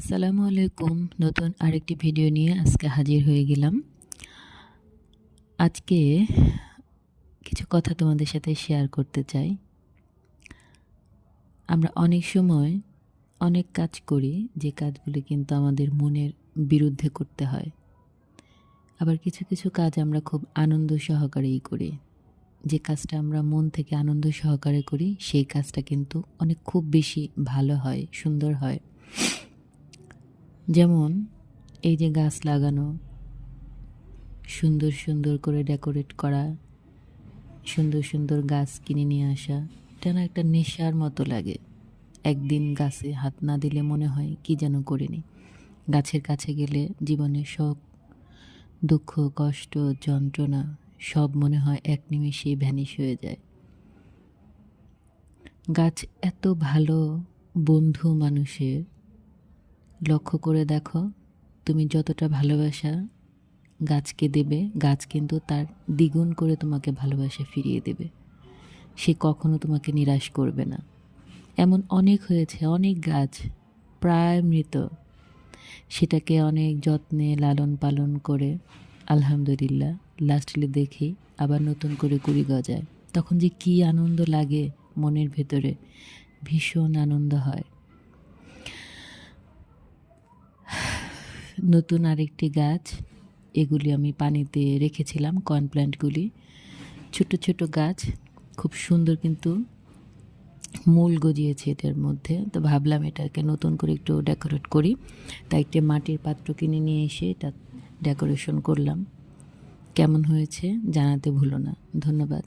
আসসালামু আলাইকুম। নতুন আরেকটি ভিডিও নিয়ে আজকে হাজির হয়ে গেলাম। আজকে কিছু কথা তোমাদের সাথে শেয়ার করতে চাই। আমরা অনেক সময় অনেক কাজ করি, যে কাজগুলি কিন্তু আমাদের মনের বিরুদ্ধে করতে হয়। আবার কিছু কিছু কাজ আমরা খুব আনন্দ সহকারেই করি। যে কাজটা আমরা মন থেকে আনন্দ সহকারে করি, সেই কাজটা কিন্তু অনেক খুব বেশি ভালো হয়, সুন্দর হয়। যেমন এই যে গাছ লাগানো, সুন্দর সুন্দর করে ডেকোরেট করা, সুন্দর সুন্দর গাছ কিনে নিয়ে আসা, এটা না একটা নেশার মতো লাগে। একদিন গাছে হাত না দিলে মনে হয় কি যেন করিনি গাছের কাছে গেলে জীবনের সব দুঃখ, কষ্ট, যন্ত্রণা সব মনে হয় এক নিমেষেই ভ্যানিশ হয়ে যায়। গাছ এত ভালো বন্ধু মানুষের লক্ষ্য করে দেখো, তুমি যতটা ভালোবাসা গাছকে দেবে, গাছ কিন্তু তার দ্বিগুণ করে তোমাকে ভালোবাসা ফিরিয়ে দেবে। সে কখনো তোমাকে নিরাশ করবে না। এমন অনেক হয়েছে, অনেক গাছ প্রায় মৃত। সেটাকে অনেক যত্নে লালন পালন করে, আলহামদুলিল্লাহ, লাস্টলি দেখি আবার নতুন করে কুড়ি গজায়। তখন যে কী আনন্দ লাগে মনের ভেতরে, ভীষণ আনন্দ হয়। নতুন আরেকটি গাছ। এগুলি আমি পানিতে রেখেছিলাম কর্ন প্ল্যান্টগুলি ছোট ছোট গাছ, খুব সুন্দর কিন্তু মূল গজিয়েছে এটার মধ্যে। তো ভাবলাম এটাকে নতুন করে একটু ডেকোরেট করি। তাই একটা মাটির পাত্র কিনে নিয়ে এসে এটা ডেকোরেশন করলাম। কেমন হয়েছে জানাতে ভুলো না। ধন্যবাদ।